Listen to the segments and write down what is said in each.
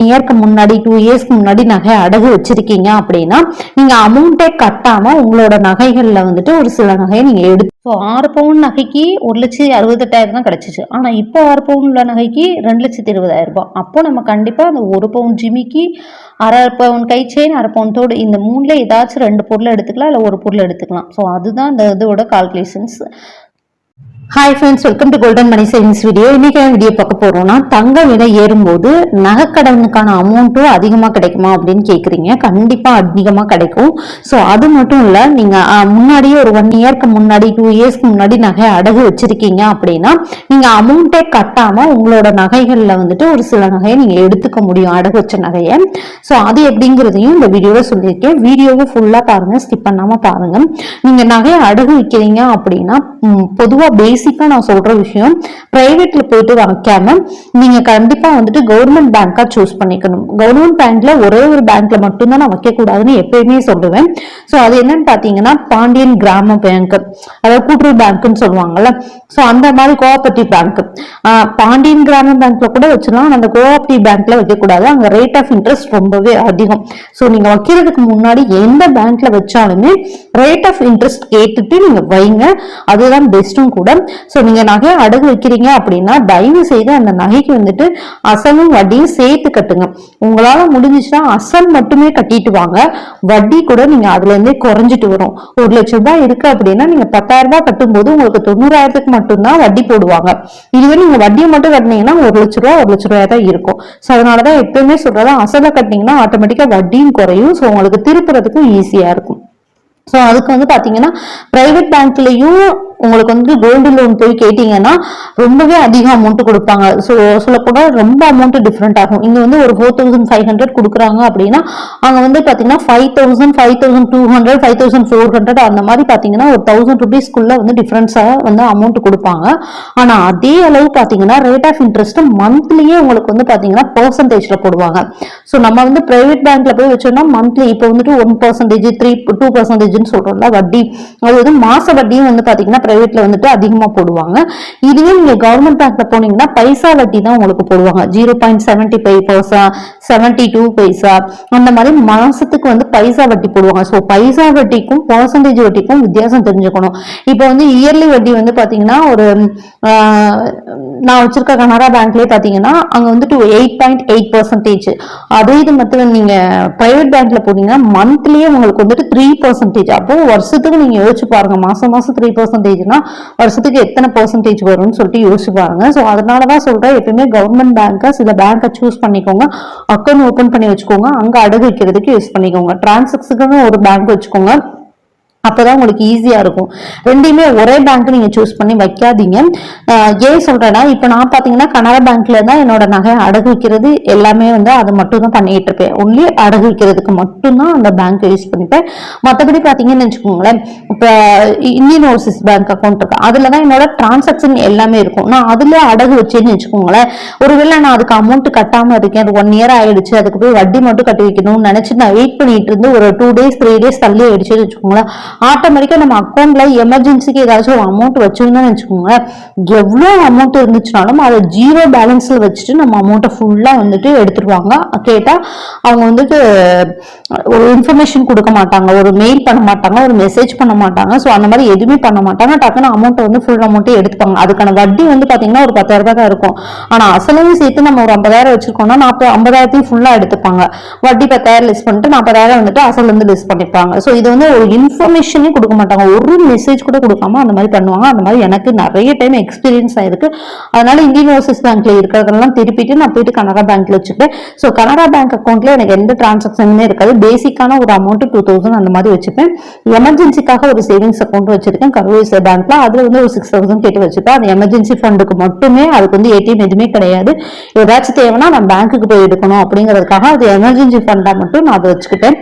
இயர்க்கு முன்னாடி டூ இயர்ஸ்க்கு முன்னாடி நகை அடகு வச்சிருக்கீங்க அப்படின்னா நீங்க அமௌண்ட்டே கட்டாம உங்களோட நகைகள்ல வந்துட்டு ஒரு சில நகையை நீங்க எடுத்து ஸோ ஆறு பவுன் நகைக்கு ஒரு லட்சத்தி அறுபத்தெட்டாயிரம் தான் கிடைச்சிச்சு. ஆனா இப்போ ஆறு பவுன் உள்ள நகைக்கு ரெண்டு லட்சத்தி இருபதாயிரம் ரூபாய். அப்போ நம்ம கண்டிப்பா அந்த ஒரு பவுன் ஜிமிக்கு அரை பவுன் கை செயின் அரை பவுன் தோடு இந்த மூணுல ஏதாச்சும் ரெண்டு பொருளை எடுத்துக்கலாம் இல்லை ஒரு பொருள் எடுத்துக்கலாம். ஸோ அதுதான் இந்த இதோட calculations hi friends welcome to golden money savings video இன்னைக்கு வீடியோ பார்க்க போறோம்னா தங்க விலை ஏறும்போது நகைக்கடனுக்கான அமௌண்ட்டும் அதிகமாக கிடைக்குமா அப்படின்னு கேட்குறீங்க கண்டிப்பாக அதிகமாக கிடைக்கும். ஸோ அது மட்டும் இல்லை நீங்கள் முன்னாடியே ஒரு ஒன் இயர்க்கு முன்னாடி டூ இயர்ஸ்க்கு முன்னாடி நகை அடகு வச்சிருக்கீங்க அப்படின்னா நீங்கள் அமௌண்ட்டே கட்டாமல் உங்களோட நகைகளில் வந்துட்டு ஒரு சில நகையை நீங்கள் எடுத்துக்க முடியும் அடகு வச்ச நகையை. ஸோ அது எப்படிங்கிறதையும் இந்த வீடியோவில் சொல்லியிருக்கேன். வீடியோவை ஃபுல்லாக பாருங்கள் ஸ்கிப் பண்ணாமல் பாருங்கள் நீங்கள் நகையை அடகு வைக்கிறீங்க அப்படின்னா பொதுவாக பேஸ் பேசிக்காக நான் சொல்கிற விஷயம் ப்ரைவேட்டில் போயிட்டு வைக்காம நீங்கள் கண்டிப்பாக வந்துட்டு கவர்மெண்ட் பேங்காக சூஸ் பண்ணிக்கணும். கவர்மெண்ட் பேங்க்ல ஒரே ஒரு பேங்க்ல மட்டும்தான் நான் வைக்கக்கூடாதுன்னு எப்பயுமே சொல்லுவேன். ஸோ அது என்னன்னு பார்த்தீங்கன்னா பாண்டியன் கிராம பேங்க் அதாவது கூட்டுறவு பேங்க்னு சொல்லுவாங்கல்ல. ஸோ அந்த மாதிரி கோஆபரேட்டிவ் பேங்க் பாண்டியன் கிராம பேங்க்ல கூட வச்சிடலாம் அந்த கோஆபரேட்டிவ் பேங்க்ல வைக்கக்கூடாது. அங்கே ரேட் ஆஃப் இன்ட்ரெஸ்ட் ரொம்பவே அதிகம். ஸோ நீங்கள் வைக்கிறதுக்கு முன்னாடி எந்த பேங்க்ல வச்சாலுமே ரேட் ஆஃப் இன்ட்ரெஸ்ட் கேட்டுட்டு நீங்கள் வைங்க. அதுதான் பெஸ்ட்டும் கூட. ஸோ நீங்கள் நகை அடகு வைக்கிறீங்க அப்படின்னா தயவு செய்து அந்த நகைக்கு வந்துட்டு அசலும் வட்டியும் சேர்த்து கட்டுங்க. உங்களால் முடிஞ்சிச்சுன்னா அசல் மட்டுமே கட்டிட்டு வாங்க. வட்டி கூட நீங்கள் அதுலேருந்தே குறைஞ்சிட்டு வரும். ஒரு லட்சம் ரூபாய் இருக்கு அப்படின்னா நீங்கள் பத்தாயிரம் ரூபாய் கட்டும்போது உங்களுக்கு தொண்ணூறாயிரத்துக்கு மட்டும்தான் வட்டி போடுவாங்க. இதுவே நீங்கள் வட்டியை மட்டும் கட்டினீங்கன்னா ஒரு லட்ச ரூபா ஒரு லட்ச ரூபாய் தான் இருக்கும். ஸோ அதனால தான் எப்பயுமே சொல்கிறதா அசலை கட்டினீங்கன்னா ஆட்டோமேட்டிக்காக வட்டியும் குறையும். ஸோ உங்களுக்கு திருப்புறதுக்கும் ஈஸியாக இருக்கும். ஸோ அதுக்கு வந்து பார்த்தீங்கன்னா ப்ரைவேட் பேங்க்லேயும் உங்களுக்கு வந்து கோல்டு லோன் போய் கேட்டிங்கன்னா ரொம்பவே அதிக அமௌண்ட் கொடுப்பாங்க. ஸோ சொல்லக்கூட ரொம்ப அமௌண்ட் டிஃப்ரெண்ட் ஆகும். இங்கே வந்து ஒரு ஃபோர் தௌசண்ட் ஃபைவ் ஹண்ட்ரட் கொடுக்குறாங்க அப்படின்னா அங்கே வந்து பார்த்தீங்கன்னா five thousand five thousand two hundred five thousand four hundred அந்த மாதிரி பார்த்தீங்கன்னா ஒரு தௌசண்ட் ருபீஸ்க்குள்ள வந்து டிஃப்ரென்ஸாக வந்து அமௌண்ட் கொடுப்பாங்க. ஆனால் அதே அளவு பார்த்தீங்கன்னா ரேட் ஆஃப் இன்ட்ரெஸ்ட்டு மந்த்லியே உங்களுக்கு வந்து பார்த்தீங்கன்னா பர்சன்டேஜில் போடுவாங்க. ஸோ நம்ம வந்து ப்ரைவேட் பேங்க்ல போய் வச்சோம்னா மந்த்லி இப்போ வந்துட்டு ஒன் பர்சன்டேஜ் த்ரீ டூ பர்சன்டேஜ்னு சொல்கிறோம்ல வட்டி. அது வந்து மாச வட்டியும் வந்து பார்த்தீங்கன்னா பிரைவேட்ல வந்துட்டு அதிகமா போடுவாங்க. இதுவே நீங்க கவர்மெண்ட் பேங்க்ல போனீங்கன்னா பைசா வட்டி தான் உங்களுக்கு போடுவாங்க. Zero point seventy five paisa seventy two paisa அந்த மாதிரி மாசத்துக்கு வந்து பைசா வட்டி போடுவாங்க. ஸோ பைசா வட்டிக்கும் பர்சன்டேஜ் வட்டிக்கும் வித்தியாசம் தெரிஞ்சுக்கணும். இப்போ வந்து இயர்லி வட்டி வந்து பாத்தீங்கன்னா ஒரு நான் வச்சிருக்க கனரா பேங்க்லயே பாத்தீங்கன்னா அங்க வந்துட்டு எயிட் பாயிண்ட் எயிட் பர்சன்டேஜ் அதே இது மட்டும் நீங்க பிரைவேட் பேங்க்ல போனீங்கன்னா மந்த்லயே உங்களுக்கு வந்துட்டு த்ரீ பர்சன்டேஜ் அப்போ வருஷத்துக்கு நீங்க யோசிச்சு பாருங்க. மாசம் மாசம் த்ரீ பர்சன்டேஜ்னா வருஷத்துக்கு எத்தனை பர்சன்டேஜ் வரும்னு சொல்லிட்டு யோசிச்சு பாருங்க. ஸோ அதனால தான் சொல்றேன் எப்பயுமே கவர்மெண்ட் பேங்க்கை சில பேங்க்கை சூஸ் பண்ணிக்கோங்க. அக்கௌண்ட் ஓப்பன் பண்ணி வச்சுக்கோங்க. அங்க அடகு வைக்கிறதுக்கு யூஸ் பண்ணிக்கோங்க. டிரான்சாக்ஷனுக்கு ஒரு பேங்க் வச்சுக்கோங்க. அப்போதான் உங்களுக்கு ஈஸியாக இருக்கும். ரெண்டையுமே ஒரே பேங்க் நீங்கள் சூஸ் பண்ணி வைக்காதீங்க. ஏன் சொல்கிறேன்னா இப்போ நான் பார்த்தீங்கன்னா கனரா பேங்க்ல தான் என்னோட நகை அடகு வைக்கிறது எல்லாமே வந்து அதை மட்டும் தான் பண்ணிட்டு இருப்பேன். ஒன்லி அடகு வைக்கிறதுக்கு மட்டும்தான் அந்த பேங்க் யூஸ் பண்ணிப்பேன். மற்றபடி பார்த்தீங்கன்னு வச்சுக்கோங்களேன் இப்போ இந்தியன் ஓவர்சீஸ் பேங்க் அக்கௌண்ட் இருக்கு. அதில் தான் என்னோட டிரான்சாக்ஷன் எல்லாமே இருக்கும். நான் அதில் அடகு வச்சேன்னு வச்சுக்கோங்களேன் ஒருவேளை நான் அதுக்கு அமௌண்ட் கட்டாமல் இருக்கேன் அது ஒன் இயர் ஆயிடுச்சு அதுக்கு போய் வட்டி மட்டும் கட்டி வைக்கணும்னு நினச்சி நான் வெயிட் பண்ணிட்டு இருந்து ஒரு டூ டேஸ் த்ரீ டேஸ் தள்ளி ஆயிடுச்சுன்னு வச்சுக்கோங்களேன் ஆட்டோமேட்டிக்காக நம்ம அக்கௌண்ட்ல எமர்ஜென்சிக்கு ஏதாச்சும் ஒரு அமௌண்ட் வச்சிருந்தோம்னு வச்சுக்கோங்க. எவ்வளோ அமௌண்ட் இருந்துச்சுனாலும் அதை ஜீரோ பேலன்ஸில் வச்சுட்டு நம்ம அமௌண்ட்டை ஃபுல்லா வந்துட்டு எடுத்துருவாங்க. கேட்டா அவங்க வந்துட்டு ஒரு இன்ஃபர்மேஷன் கொடுக்க மாட்டாங்க. ஒரு மெயில் பண்ண மாட்டாங்க. ஒரு மெசேஜ் பண்ண மாட்டாங்க. ஸோ அந்த மாதிரி எதுவுமே பண்ண மாட்டாங்க. டக்குன்னு அமௌண்ட்டை வந்து ஃபுல் அமௌண்ட்டே எடுத்துப்பாங்க. அதுக்கான வட்டி வந்து பார்த்தீங்கன்னா ஒரு பத்தாயிரம் ரூபாய் தான் இருக்கும். ஆனா அசலையும் சேர்த்து நம்ம ஒரு ஐம்பதாயிரம் வச்சிருக்கோம்னா நாற்பது ஐம்பதாயிரத்தையும் ஃபுல்லா எடுத்துப்பாங்க. வட்டி பத்தாயிரம் லெஸ் பண்ணிட்டு நாற்பதாயிரம் வந்துட்டு அசல் வந்து லெஸ் பண்ணிப்பாங்க. ஸோ இது வந்து ஒரு இன்ஃபர்மேஷனே கொடுக்க மாட்டாங்க. ஒரு மெசேஜ் கூட கொடுக்காம அந்த மாதிரி பண்ணுவாங்க. அந்த மாதிரி எனக்கு நிறைய டைம் எக்ஸ்பீரியன்ஸ் ஆயிருக்கு. அதனால இந்தியன் ஓவர்சீஸ் பேங்க்ல இருக்கிறதெல்லாம் திருப்பிட்டு நான் போயிட்டு கனரா பேங்க்ல வச்சுப்பேன். ஸோ கனரா பேங்க் அக்கௌண்ட்ல எனக்கு எந்த டிரான்சாக்ஷனுமே இருக்காது. பேசிக்கான ஒரு அமௌண்ட் டூ தௌசண்ட் அந்த மாதிரி வச்சுப்பேன். எமர்ஜென்சிக்காக ஒரு சேவிங்ஸ் அக்கௌண்ட் வச்சிருக்கேன். கரூர் பேங்க்ல அதுல வந்து ஒரு சிக்ஸ் தௌசண்ட் கேட்டு வச்சுப்பேன். அது எமர்ஜென்சி ஃபண்டுக்கு மட்டுமே அதுக்கு வந்து ஏடிஎம் எதுவுமே கிடையாது. ஏதாச்சும் தேவைன்னா நான் பேங்க்குக்கு போய் எடுக்கணும் அப்படிங்கிறதுக்காக அது எமர்ஜென்சி ஃபண்டா மட்டும் நான் அதை வச்சுக்கிட்டேன்.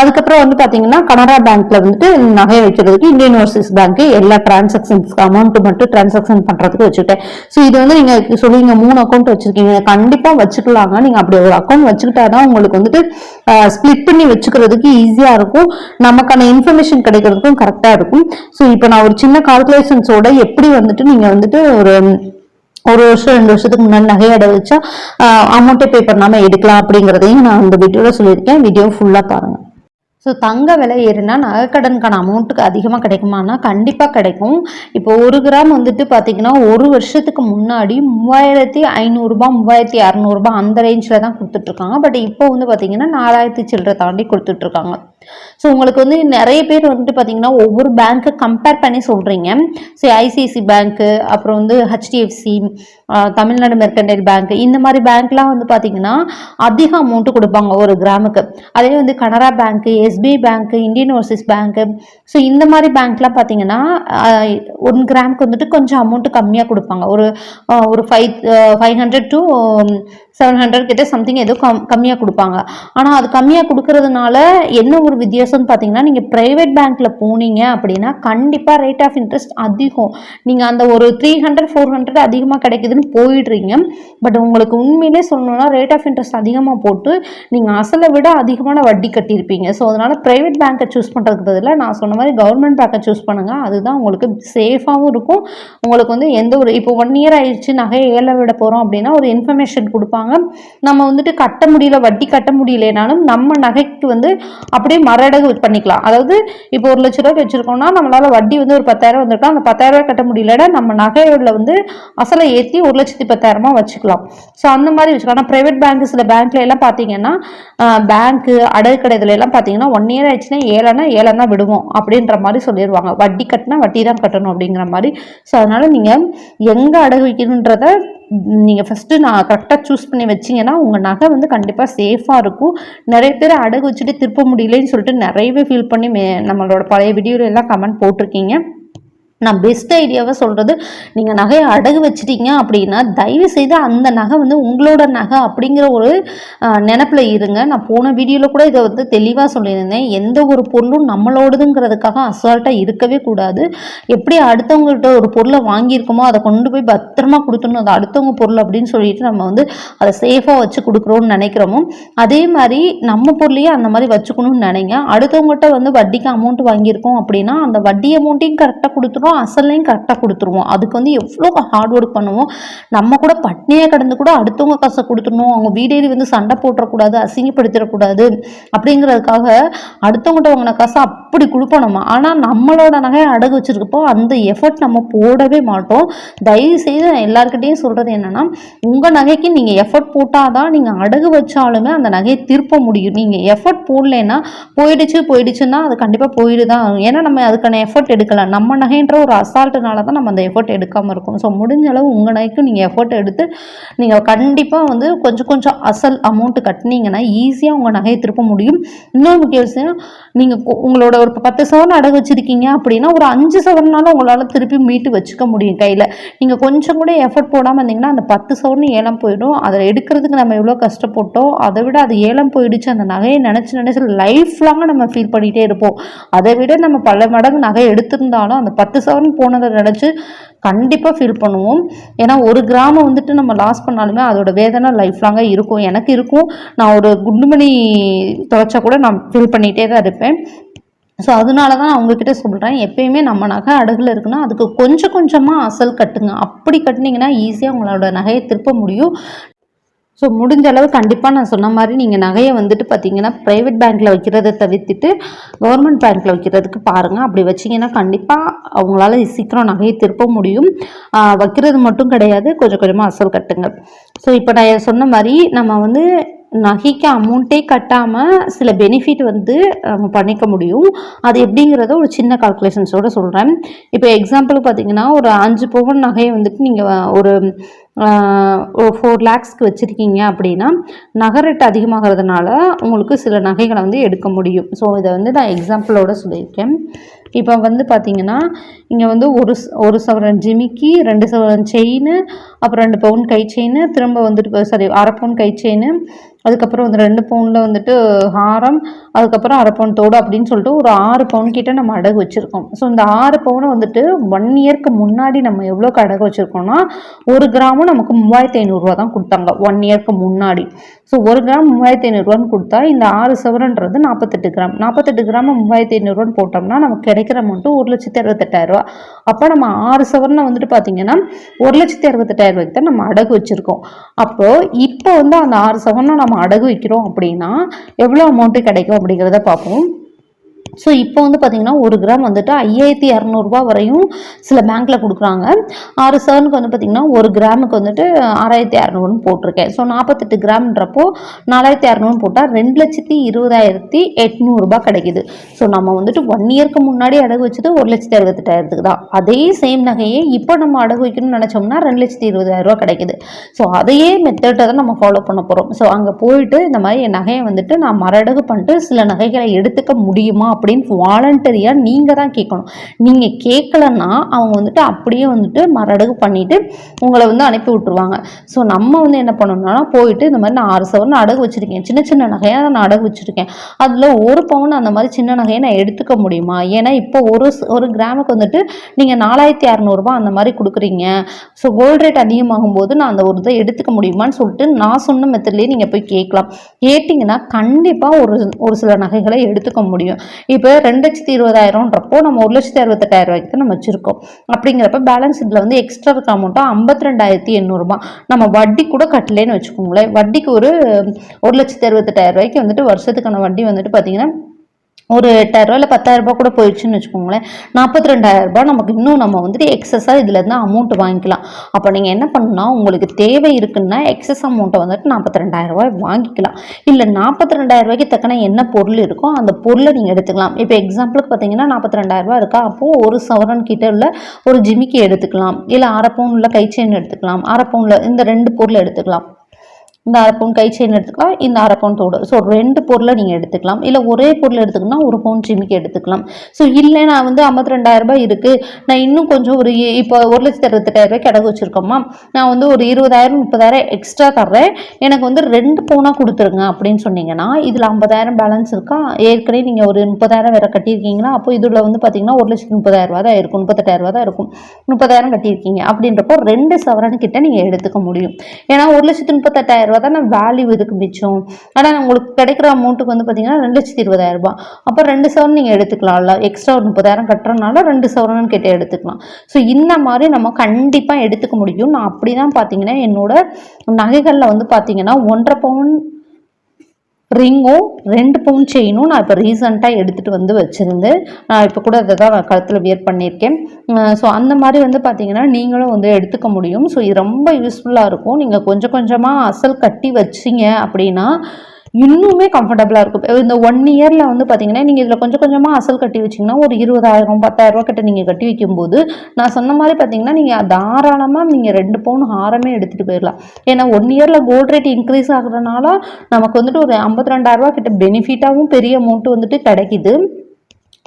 அதுக்கப்புறம் வந்து பாத்தீங்கன்னா கனரா பேங்க்ல வந்துட்டு நகை வைக்கிறதுக்கு இந்தியன் ஓவர்சீஸ் பேங்க் எல்லா டிரான்சாக்ஷன்ஸ்க்கு அமௌண்ட் மட்டும் டிரான்சாக்ஷன் பண்றதுக்கு வச்சுக்கிட்டேன். ஸோ இது வந்து நீங்க சொல்லுவீங்க மூணு அக்கௌண்ட் வச்சிருக்கீங்க. கண்டிப்பா வச்சுக்கலாங்க நீங்க அப்படி ஒரு அக்கௌண்ட் வச்சுக்கிட்டாதான் உங்களுக்கு வந்துட்டு ஸ்பிளிட் பண்ணி வச்சுக்கிறதுக்கு ஈஸியா இருக்கும். நமக்கான இன்ஃபர்மேஷன் கிடைக்கிறதுக்கும் கரெக்டா இருக்கும். ஸோ இப்போ நான் ஒரு சின்ன கால்குலேஷன்ஸோட எப்படி வந்துட்டு நீங்க வந்துட்டு ஒரு ஒரு வருஷம் ரெண்டு வருஷத்துக்கு முன்னாடி நகையடை வச்சா அமௌண்ட்டே பே பண்ணாமல் எடுக்கலாம் அப்படிங்கிறதையும் நான் இந்த வீடியோவில் சொல்லியிருக்கேன். வீடியோ ஃபுல்லாக பாருங்கள் ஸோ தங்க விலை ஏறுனா நகைக்கடனுக்கான அமௌண்ட்டுக்கு அதிகமாக கிடைக்குமானா கண்டிப்பாக கிடைக்கும். இப்போ ஒரு கிராம் வந்துட்டு பார்த்தீங்கன்னா ஒரு வருஷத்துக்கு முன்னாடி மூவாயிரத்தி ஐநூறுரூபா மூவாயிரத்தி இரநூறுபா அந்த ரேஞ்சில் தான் கொடுத்துட்ருக்காங்க பட் இப்போ வந்து பார்த்தீங்கன்னா நாலாயிரத்தி சில்லரை தாண்டி கொடுத்துட்ருக்காங்க ஸோ உங்களுக்கு வந்து நிறைய பேர் வந்துட்டு பார்த்தீங்கன்னா ஒவ்வொரு பேங்க்கை கம்பேர் பண்ணி சொல்கிறீங்க ஸோ ஐசிஐசி பேங்க்கு அப்புறம் வந்து ஹெச்டிஎஃப்சி தமிழ்நாடு மெர்கண்டைல் பேங்க் இந்த மாதிரி பேங்க்லாம் வந்து பார்த்தீங்கன்னா அதிக அமௌண்ட்டு கொடுப்பாங்க ஒரு கிராமுக்கு அதே வந்து கனரா பேங்க்கு எஸ்பிஐ பேங்க்கு இந்தியன் ஓவர்சீஸ் பேங்க்கு ஸோ இந்த மாதிரி பேங்க்லாம் பார்த்தீங்கன்னா ஒன் கிராமுக்கு வந்துட்டு கொஞ்சம் அமௌண்ட்டு கம்மியாக கொடுப்பாங்க. ஒரு ஒரு five five hundred to seven hundred கிட்ட சம்திங் ஏதோ கம் கம்மியாக கொடுப்பாங்க. ஆனால் அது கம்மியாக கொடுக்கறதுனால என்ன ஒரு வித்தியாசம்னு பார்த்தீங்கன்னா நீங்கள் ப்ரைவேட் பேங்க்கில் போனீங்க அப்படின்னா கண்டிப்பாக ரேட் ஆஃப் இன்ட்ரெஸ்ட் அதிகம். நீங்கள் அந்த ஒரு த்ரீ ஹண்ட்ரட் ஃபோர் ஹண்ட்ரட் அதிகமாக கிடைக்குதுன்னு போயிடுறீங்க. பட் உங்களுக்கு உண்மையிலே சொல்லணும்னா ரேட் ஆஃப் இன்ட்ரெஸ்ட் அதிகமாக போட்டு நீங்கள் அசலை விட அதிகமான வட்டி கட்டியிருப்பீங்க. ஸோ அதனால் ப்ரைவேட் பேங்க்கை சூஸ் பண்ணுறதுக்கு பதிலாக நான் சொன்ன மாதிரி கவர்மெண்ட் பேங்கை சூஸ் பண்ணுங்கள் அதுதான் உங்களுக்கு சேஃபாகவும் இருக்கும். உங்களுக்கு வந்து எந்த ஒரு இப்போ ஒன் இயர் ஆயிடுச்சு நகையை ஏழை விட போகிறோம் அப்படின்னா ஒரு இன்ஃபர்மேஷன் கொடுப்பாங்க. நம்ம வந்துட்டு கட்ட முடியல வட்டி கட்ட முடியலனாலும் நம்ம நகைக்கு வந்து அப்படியே மரடகு பண்ணிக்கலாம். அதாவது இப்போ ஒரு லட்ச ரூபாய் வச்சிருக்கோம்னா நம்மளால வட்டி வந்து ஒரு பத்தாயிரம் வந்திருக்கலாம். அந்த பத்தாயிரம் ரூபாய் கட்ட முடியலன்னா நம்ம நகையோட வந்து அசலை ஏற்றி ஒரு லட்சத்தி பத்தாயிரமா வச்சுக்கலாம். ஸோ அந்த மாதிரி வச்சுக்கலாம். ஆனால் ப்ரைவேட் பேங்க் சில பேங்க்ல எல்லாம் பார்த்தீங்கன்னா பேங்க்கு அடகு கடைதுல எல்லாம் பார்த்தீங்கன்னா ஒன் இயர் ஆயிடுச்சுன்னா ஏழைனா ஏழை தான் விடுவோம் அப்படின்ற மாதிரி சொல்லிடுவாங்க வட்டி கட்டினா வட்டி தான் கட்டணும் அப்படிங்கிற மாதிரி. ஸோ அதனால நீங்கள் எங்கே அடகு வைக்கணுன்றத நீங்கள் ஃபஸ்ட்டு நான் கரெக்டாக சூஸ் பண்ணி வச்சிங்கன்னா உங்கள் நகை வந்து கண்டிப்பாக சேஃபாக இருக்கும். நிறைய பேர் அடகு வச்சுட்டு திருப்ப முடியலன்னு சொல்லிட்டு நிறையவே ஃபீல் பண்ணி மே நம்மளோட பழைய வீடியோவில் எல்லாம் கமெண்ட் போட்டிருக்கீங்க. நான் பெஸ்ட் ஐடியாவை சொல்கிறது நீங்கள் நகையை அடகு வச்சிட்டீங்க அப்படின்னா தயவு செய்து அந்த நகை வந்து உங்களோட நகை அப்படிங்கிற ஒரு நினப்பில் இருங்க. நான் போன வீடியோவில் கூட இதை வந்து தெளிவாக சொல்லியிருந்தேன். எந்த ஒரு பொருளும் நம்மளோடதுங்கிறதுக்காக அசால்ட்டாக இருக்கவே கூடாது. எப்படி அடுத்தவங்கள்ட்ட ஒரு பொருளை வாங்கியிருக்கோமோ அதை கொண்டு போய் பத்திரமா கொடுத்துடணும். அது அடுத்தவங்க பொருள் அப்படின்னு சொல்லிட்டு நம்ம வந்து அதை சேஃபாக வச்சு கொடுக்குறோன்னு நினைக்கிறோமோ அதே மாதிரி நம்ம பொருளையே அந்த மாதிரி வச்சுக்கணும்னு நினைங்க. அடுத்தவங்ககிட்ட வந்து வட்டிக்கு அமௌண்ட் வாங்கியிருக்கோம் அப்படின்னா அந்த வட்டி அமௌண்ட்டையும் கரெக்டாக கொடுத்துரும் அசல்லையும் கரெக்டாக கொடுத்துருவோம். அதுக்கு வந்து எவ்வளோ ஹார்ட் ஒர்க் பண்ணுவோம். நம்ம கூட பட்னியாக கடந்து கூட அடுத்தவங்க காசை கொடுத்துடணும். அவங்க வீடேறி வந்து சண்டை போட்டுறக்கூடாது அசிங்கப்படுத்திடக்கூடாது அப்படிங்கிறதுக்காக அடுத்தவங்கள்ட்ட வாங்கின காசை அப்படி கொடுப்போம். நம்ம ஆனால் நம்மளோட நகையை அடகு வச்சுருக்கப்போ அந்த எஃபர்ட் நம்ம போடவே மாட்டோம். தயவு செய்து நான் எல்லாருக்கிட்டையும் சொல்கிறது என்னென்னா உங்கள் நகைக்கு நீங்கள் எஃபர்ட் போட்டால் தான் நீங்கள் அடகு வச்சாலுமே அந்த நகையை திருப்ப முடியும். நீங்கள் எஃபர்ட் போடலைன்னா போயிடுச்சு போயிடுச்சுன்னா அது கண்டிப்பாக போயிடுதான். ஏன்னா நம்ம அதுக்கான எஃபர்ட் எடுக்கலாம் நம்ம நகைன்ற ஒரு அசால்ட்டுனால தான் நம்ம அந்த எஃபர்ட் எடுக்காமல் இருக்கோம். ஸோ முடிஞ்ச அளவு உங்கள் நாய்க்கும் நீங்கள் எஃபர்ட் எடுத்து நீங்கள் கண்டிப்பாக வந்து கொஞ்சம் கொஞ்சம் அசல் அமௌண்ட் கட்டினீங்கன்னா ஈஸியாக உங்கள் நகையை திருப்ப முடியும். இன்னொரு முக்கிய விஷயம் நீங்கள் உங்களோட ஒரு பத்து சவரன் அடகு வச்சுருக்கீங்க அப்படின்னா ஒரு அஞ்சு சவரனாலும் உங்களால் திருப்பி மீட்டு வச்சுக்க முடியும் கையில். நீங்கள் கொஞ்சம் கூட எஃபர்ட் போடாமல் இருந்தீங்கன்னா அந்த பத்து சவரன் ஏலம் போயிடும். அதை எடுக்கிறதுக்கு நம்ம எவ்வளோ கஷ்டப்பட்டோம் அதை விட அது ஏலம் போயிடுச்சு. அந்த நகையை நினச்சி நினச்சி லைஃப் லாங்காக நம்ம ஃபீல் பண்ணிகிட்டே இருப்போம். அதை விட நம்ம பல மடங்கு நகை எடுத்திருந்தாலும் அந்த பத்து சவரன் போனதை நினச்சி கண்டிப்பாக ஃபீல் பண்ணுவோம். ஏன்னா ஒரு கிராமம் வந்துட்டு நம்ம லாஸ் பண்ணாலுமே அதோட வேதனை லைஃப் லாங்காக இருக்கும். எனக்கு இருக்கும். நான் ஒரு குண்டுமணி தொலைச்சா கூட நான் ஃபீல் பண்ணிகிட்டே தான் இருப்பேன். ஸோ அதனால தான் அவங்கக்கிட்ட சொல்கிறேன் எப்பயுமே நம்ம நகை அடகுல இருக்குன்னா அதுக்கு கொஞ்சம் கொஞ்சமாக அசல் கட்டுங்க. அப்படி கட்டினீங்கன்னா ஈஸியாக உங்களோட நகையை திருப்ப முடியும். ஸோ முடிஞ்ச அளவு கண்டிப்பாக நான் சொன்ன மாதிரி நீங்கள் நகையை வந்துட்டு பார்த்தீங்கன்னா ப்ரைவேட் பேங்க்கில் வைக்கிறத தவிர்த்துட்டு கவர்மெண்ட் பேங்க்கில் வைக்கிறதுக்கு பாருங்கள் அப்படி வச்சிங்கன்னா கண்டிப்பாக அவங்களால சீக்கிரம் நகையை திருப்ப முடியும். வைக்கிறது மட்டும் கிடையாது. கொஞ்சம் கொஞ்சமாக அசல் கட்டுங்க ஸோ இப்போ நான் சொன்ன மாதிரி நம்ம வந்து நகைக்கு அமௌண்ட்டே கட்டாமல் சில பெனிஃபிட் வந்து நம்ம பண்ணிக்க முடியும். அது எப்படிங்கிறத ஒரு சின்ன கால்குலேஷன்ஸோட சொல்கிறேன் இப்போ எக்ஸாம்பிள் பார்த்தீங்கன்னா ஒரு அஞ்சு பவுன் நகையை வந்துட்டு நீங்கள் ஒரு ஒரு ஃபோர் லேக்ஸ்க்கு வச்சுருக்கீங்க அப்படின்னா நகை ரேட் அதிகமாகிறதுனால உங்களுக்கு சில நகைகளை வந்து எடுக்க முடியும். ஸோ இதை வந்து நான் எக்ஸாம்பிளோட சொல்லியிருக்கேன். இப்போ வந்து பார்த்தீங்கன்னா இங்கே வந்து ஒரு ஒரு சவரன் ஜிமிக்கி ரெண்டு சவரன் செயின் அப்புறம் ரெண்டு பவுன் கை செயின் திரும்ப வந்துட்டு சாரி அரை பவுன் கை செயின் அதுக்கப்புறம் வந்து ரெண்டு பவுனில் வந்துட்டு ஹாரம் அதுக்கப்புறம் அரை பவுன் தோடு அப்படின்னு சொல்லிட்டு ஒரு ஆறு பவுன் கிட்ட நம்ம அடகு வச்சுருக்கோம். ஸோ இந்த ஆறு பவுனை வந்துட்டு ஒன் இயர்க்கு முன்னாடி நம்ம எவ்வளோக்கு அடகு வச்சுருக்கோம்னா ஒரு கிராமும் நமக்கு மூவாயிரத்தி ஐநூறுரூவா தான் கொடுத்தாங்க ஒன் இயர்க்கு முன்னாடி. ஸோ ஒரு கிராம் மூவாயிரத்தி ஐநூறுரூவான்னு கொடுத்தா இந்த ஆறு சவரன்றது நாற்பத்தெட்டு கிராம். நாற்பத்தெட்டு கிராம் மூவாயிரத்தி ஐநூறுரூவான்னு போட்டோம்னா நமக்கு கிடைக்கிற அமௌண்ட்டு ஒரு லட்சத்தி அறுபத்தெட்டாயிரரூவா அப்போ நம்ம ஆறு சவரனை வந்துட்டு பார்த்தீங்கன்னா ஒரு லட்சத்தி அறுபத்தெட்டாயிரரூவாய்க்கு தான் நம்ம அடகு வச்சுருக்கோம். அப்போது இப்போ வந்து அந்த ஆறு சவரனை நம்ம அடகு வைக்கிறோம் அப்படின்னா எவ்வளோ அமௌண்ட்டு கிடைக்கும் அப்படிங்கிறத பார்ப்போம். ஸோ இப்போ வந்து பார்த்தீங்கன்னா ஒரு கிராம் வந்துட்டு ஐயாயிரத்தி இரநூறுபா வரையும் சில பேங்க்கில் கொடுக்குறாங்க. ஆறு சவனுக்கு வந்து பார்த்தீங்கன்னா ஒரு கிராமுக்கு வந்துட்டு ஆறாயிரத்தி இரநூறுன்னு போட்டிருக்கேன். ஸோ நாற்பத்தெட்டு கிராம்ன்றப்போ நாலாயிரத்தி இரநூறுன்னு போட்டால் ரெண்டு லட்சத்தி இருபதாயிரத்தி எட்நூறுபா கிடைக்குது. ஸோ நம்ம வந்துட்டு ஒன் இயர்க்கு முன்னாடி அடகு வச்சது ஒரு லட்சத்தி அறுபத்தெட்டாயிரத்துக்கு தான். அதே சேம் நகையை இப்போ நம்ம அடகு வைக்கணும்னு நினச்சோம்னா ரெண்டு லட்சத்தி இருபதாயிரரூபா கிடைக்குது. ஸோ அதையே மெத்தட்டை தான் நம்ம ஃபாலோ பண்ண போகிறோம் ஸோ அங்கே போயிட்டு இந்த மாதிரி என் நகையை வந்துட்டு நான் மரடகு பண்ணிட்டு சில நகைகளை எடுத்துக்க முடியுமா அப்படின்னு வாலண்டரியாக நீங்கள் தான் கேட்கணும். நீங்கள் கேட்கலன்னா அவங்க வந்துட்டு அப்படியே வந்துட்டு மரடகு பண்ணிவிட்டு உங்களை வந்து அனுப்பி விட்ருவாங்க ஸோ நம்ம வந்து என்ன பண்ணணும்னா போயிட்டு இந்த மாதிரி நான் ஆறு சவரன் அடகு வச்சுருக்கேன். சின்ன சின்ன நகையாக நான் அடகு வச்சுருக்கேன். அதில் ஒரு பவுன் அந்த மாதிரி சின்ன நகையை நான் எடுத்துக்க முடியுமா? ஏன்னா இப்போ ஒரு ஒரு கிராமுக்கு வந்துட்டு நீங்கள் நாலாயிரத்தி இரநூறுபா அந்த மாதிரி கொடுக்குறீங்க. ஸோ கோல்டு ரேட் அதிகமாகும் போது நான் அந்த ஒரு இதை எடுத்துக்க முடியுமான்னு சொல்லிட்டு நான் சொன்ன மெத்தட்லேயே நீங்கள் போய் கேட்கலாம். கேட்டிங்கன்னா கண்டிப்பாக ஒரு ஒரு சில நகைகளை எடுத்துக்க முடியும். இப்போ ரெண்டு லட்சத்தி இருபதாயிரம்ன்றப்போ நம்ம ஒரு லட்சத்தி அறுபத்தெட்டாயிரம் ரூபாய்க்கு தான் நம்ம வச்சிருக்கோம். அப்படிங்கிறப்ப பேலன்ஸ் இதில் வந்து எக்ஸ்ட்ரா இருக்க அமௌண்ட்டாக ஐம்பத்தி ரெண்டாயிரத்தி எண்ணூறுபா நம்ம வட்டி கூட கட்டலேன்னு வச்சுக்கோங்களேன். வட்டிக்கு ஒரு ஒரு லட்சத்தி அறுபத்தெட்டாயிரம் ரூபாய்க்கு வந்துட்டு வருஷத்துக்கான வட்டி வந்துட்டு பார்த்தீங்கன்னா ஒரு எட்டாயிரரூவா இல்லை பத்தாயிரரூபா கூட போயிடுச்சுன்னு வச்சுக்கோங்களேன். நாற்பத்தி ரெண்டாயிரம் ரூபாய் நமக்கு இன்னும் நம்ம வந்துட்டு எக்ஸஸாக இதுலேருந்து அமௌண்ட் வாங்கிக்கலாம். அப்போ நீங்கள் என்ன பண்ணணும்னா உங்களுக்கு தேவை இருக்குன்னா எக்ஸஸ் அமௌண்ட்டை வந்துட்டு நாற்பத்தி ரெண்டாயிரம் ரூபாய் வாங்கிக்கலாம். இல்லை நாற்பத்தி ரெண்டாயிரம் ரூபாய்க்கு தக்கன என்ன பொருள் இருக்கோ அந்த பொருளை நீங்கள் எடுத்துக்கலாம். இப்போ எக்ஸாம்பிளுக்கு பார்த்தீங்கன்னா நாற்பத்தி ரெண்டாயிரம் ரூபாய் இருக்கா? அப்போது ஒரு சவரன் கிட்ட உள்ள ஒரு ஜிமிக்கி எடுத்துக்கலாம். இல்லை அரை பவுன் உள்ள கை செயின் எடுத்துக்கலாம். அரை பவுனில் இந்த ரெண்டு பொருள் எடுத்துக்கலாம். இந்த அரை பவுன் கை செயின் எடுத்துக்கலாம். இந்த அரை பவுன் தோடு. ஸோ ரெண்டு பொருளை நீங்கள் எடுத்துக்கலாம். இல்லை ஒரே பொருள் எடுத்துக்கணும்னா ஒரு பவுன் ஜிமிக்கு எடுத்துக்கலாம். ஸோ இல்லை நான் வந்து ஐம்பத்தி ரெண்டாயிரரூபா இருக்குது நான் இன்னும் கொஞ்சம் ஒரு இ- இப்போ ஒரு லட்சத்தி அறுபத்தெட்டாயிரம் கிடக்கு வச்சுருக்கோம்மா நான் வந்து ஒரு இருபதாயிரம் முப்பதாயிரம் எக்ஸ்ட்ரா தர்றேன். எனக்கு வந்து ரெண்டு பவுனாக கொடுத்துருங்க அப்படின்னு சொன்னீங்கன்னா இதில் ஐம்பதாயிரம் பேலன்ஸ் இருக்கா? ஏற்கனவே நீங்கள் ஒரு முப்பதாயிரம் வேறு கட்டியிருக்கீங்களா? அப்போ இதில் வந்து பார்த்தீங்கன்னா ஒரு லட்சத்தி முப்பதாயிரரூபா தான் இருக்கும். முப்பத்தெட்டாயிரரூபா தான் இருக்கும். முப்பதாயிரம் கட்டியிருக்கீங்க. அப்படின்றப்போ ரெண்டு சவரன் கிட்ட நீங்கள் எடுத்துக்க முடியும். ஏன்னா ஒரு லட்சத்தி முப்பத்தெட்டாயிரம் தானே வேல்யூ இதுக்கு மிச்சம்? ஆனால் உங்களுக்கு கிடைக்கிற அமௌண்ட்டுக்கு வந்து பார்த்தீங்கன்னா ரெண்டு லட்சத்தி இருபதாயிரம் ரூபாய். அப்போ ரெண்டு சவரன் நீங்கள் எடுத்துக்கலாம்ல. எக்ஸ்ட்ரா ஒரு முப்பதாயிரம் கட்டுறதுனால ரெண்டு சவரன் கேட்டு எடுத்துக்கலாம். ஸோ இந்த மாதிரி நம்ம கண்டிப்பாக எடுத்துக்க முடியும். நான் அப்படி தான் பார்த்தீங்கன்னா என்னோட நகைகளில் வந்து பார்த்தீங்கன்னா ஒன்றரை பவுன் ரிங்கும் ரெண்டு பவுன் செயினும் நான் இப்போ ரீசண்டாக எடுத்துகிட்டு வந்து வச்சுருந்தேன் நான் இப்போ கூட அதை தான் நான் கழுத்தில் வியர் பண்ணியிருக்கேன். ஸோ அந்த மாதிரி வந்து பார்த்தீங்கன்னா நீங்களும் வந்து எடுத்துக்க முடியும். ஸோ இது ரொம்ப யூஸ்ஃபுல்லாக இருக்கும். நீங்கள் கொஞ்சம் கொஞ்சமாக அசல் கட்டி வச்சிங்க அப்படின்னா இன்னுமே கம்ஃபர்டபுளாக இருக்கும். இந்த ஒன் இயரில் வந்து பார்த்தீங்கன்னா நீங்கள் இதில் கொஞ்சம் கொஞ்சமாக அசல் கட்டி வச்சிங்கன்னா ஒரு இருபதாயிரம் பத்தாயிரரூவா கிட்ட நீங்கள் கட்டி வைக்கும்போது நான் சொன்ன மாதிரி பார்த்தீங்கன்னா நீங்கள் தாராளமாக நீங்கள் ரெண்டு பவுன் ஹாரமே எடுத்துகிட்டு போயிடலாம். ஏன்னா ஒன் இயரில் கோல்ட் ரேட் இன்க்ரீஸ் ஆகுறதுனால நமக்கு வந்துட்டு ஒரு ஐம்பத்தி ரெண்டாயிரரூவா கிட்ட பெனிஃபிட்டாகவும் பெரிய அமௌண்ட் வந்துட்டு கிடைக்கிது.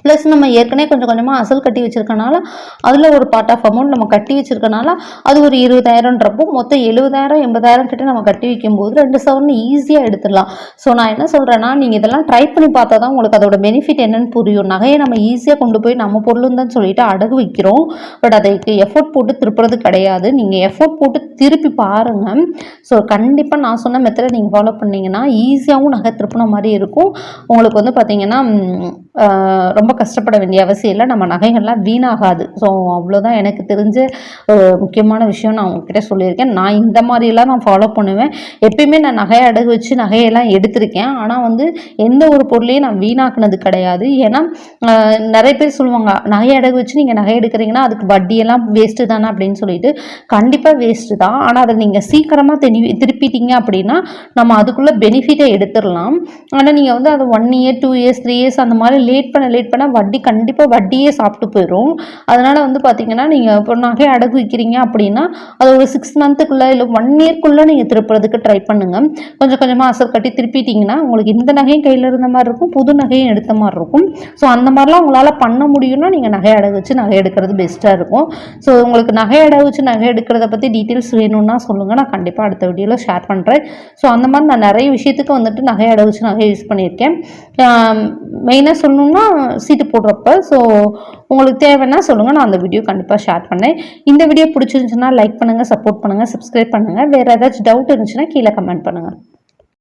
ப்ளஸ் நம்ம ஏற்கனவே கொஞ்சம் கொஞ்சமாக அசல் கட்டி வச்சுருக்கனால அதில் ஒரு பார்ட் ஆஃப் அமௌண்ட் நம்ம கட்டி வச்சிருக்கனால அது ஒரு இருபதாயிரன்றப்போ மொத்தம் எழுபதாயிரம் எண்பதாயிரம் கிட்ட நம்ம கட்டி வைக்கும்போது ரெண்டு சவரன் ஈஸியாக எடுத்துடலாம். ஸோ நான் என்ன சொல்கிறேன்னா நீங்கள் இதெல்லாம் ட்ரை பண்ணி பார்த்தா தான் உங்களுக்கு அதோட பெனிஃபிட் என்னன்னு புரியும். நகையை நம்ம ஈஸியாக கொண்டு போய் நம்ம பொருளும் தான் சொல்லிட்டு அடகு வைக்கிறோம். பட் அதுக்கு எஃபோர்ட் போட்டு திருப்புறது கிடையாது. நீங்கள் எஃபோர்ட் போட்டு திருப்பி பாருங்கள் ஸோ கண்டிப்பாக நான் சொன்ன மெத்தடை நீங்கள் ஃபாலோ பண்ணிங்கன்னா ஈஸியாகவும் நகை திருப்பின மாதிரி இருக்கும். உங்களுக்கு வந்து பார்த்தீங்கன்னா ரொம்ப ரொம்ப கஷ்டப்பட வேண்டிய அவசியம் இல்லை. நம்ம நகைகள்லாம் வீணாகாது. ஸோ அவ்வளோதான் எனக்கு தெரிஞ்ச ஒரு முக்கியமான விஷயம் நான் உங்ககிட்ட சொல்லியிருக்கேன். நான் இந்த மாதிரிலாம் நான் ஃபாலோ பண்ணுவேன். எப்பயுமே நான் நகையை அடகு வச்சு நகையெல்லாம் எடுத்திருக்கேன். ஆனால் வந்து எந்த ஒரு பொருளையும் நான் வீணாக்குனது கிடையாது. ஏன்னா நிறைய பேர் சொல்லுவாங்க நகையை அடகு வச்சு நீங்கள் நகை எடுக்கிறீங்கன்னா அதுக்கு வட்டியெல்லாம் வேஸ்ட்டு தானே? அப்படின்னு சொல்லிட்டு. கண்டிப்பாக வேஸ்ட்டு தான். ஆனால் அதை நீங்கள் சீக்கிரமாக தெரி திருப்பிட்டீங்க அப்படின்னா நம்ம அதுக்குள்ளே பெனிஃபிட்டை எடுத்துடலாம். ஆனால் நீங்கள் வந்து அது one year two years three years அந்த மாதிரி லேட் பண்ண லேட் பண்ண வட்டி கண்டிப்பாக வட்டியே சாப்பிட்டு போயிடும் அதனால் வந்து பார்த்தீங்கன்னா நீங்கள் இப்போ நகை அடகு வைக்கிறீங்க அப்படின்னா அது ஒரு சிக்ஸ் மந்த்துக்குள்ளே இல்லை ஒன் இயர்க்குள்ளே நீங்கள் திருப்புறதுக்கு ட்ரை பண்ணுங்கள் கொஞ்சம் கொஞ்சமாக அசல் கட்டி திருப்பிட்டீங்கன்னா உங்களுக்கு இந்த நகையும் கையில் இருந்த மாதிரி இருக்கும் புது நகையும் எடுத்த மாதிரி இருக்கும். ஸோ அந்த மாதிரிலாம் உங்களால் பண்ண முடியும்னா நீங்கள் நகை அடகு வச்சு நகை எடுக்கிறது பெஸ்ட்டாக இருக்கும். ஸோ உங்களுக்கு நகை அடகு வச்சு நகை எடுக்கிறத பற்றி டீட்டெயில்ஸ் வேணும்னா சொல்லுங்கள் நான் கண்டிப்பாக அடுத்த வீடியோவில் ஷேர் பண்ணுறேன் ஸோ அந்த மாதிரி நான் நிறைய விஷயத்துக்கு வந்துட்டு நகை அடகு வச்சு நகை யூஸ் பண்ணியிருக்கேன். மெயினாக சொல்லணும்னா சீட்டு போடுறப்ப ஸோ உங்களுக்கு தேவைன்னா சொல்லுங்கள் நான் அந்த வீடியோ கண்டிப்பாக ஷேர் பண்ணேன். இந்த வீடியோ பிடிச்சிருந்துச்சுன்னா லைக் பண்ணுங்கள் சப்போர்ட் பண்ணுங்கள் சப்ஸ்கிரைப் பண்ணுங்கள் வேறு ஏதாச்சும் டவுட் இருந்துச்சுன்னா கீழே கமெண்ட் பண்ணுங்கள்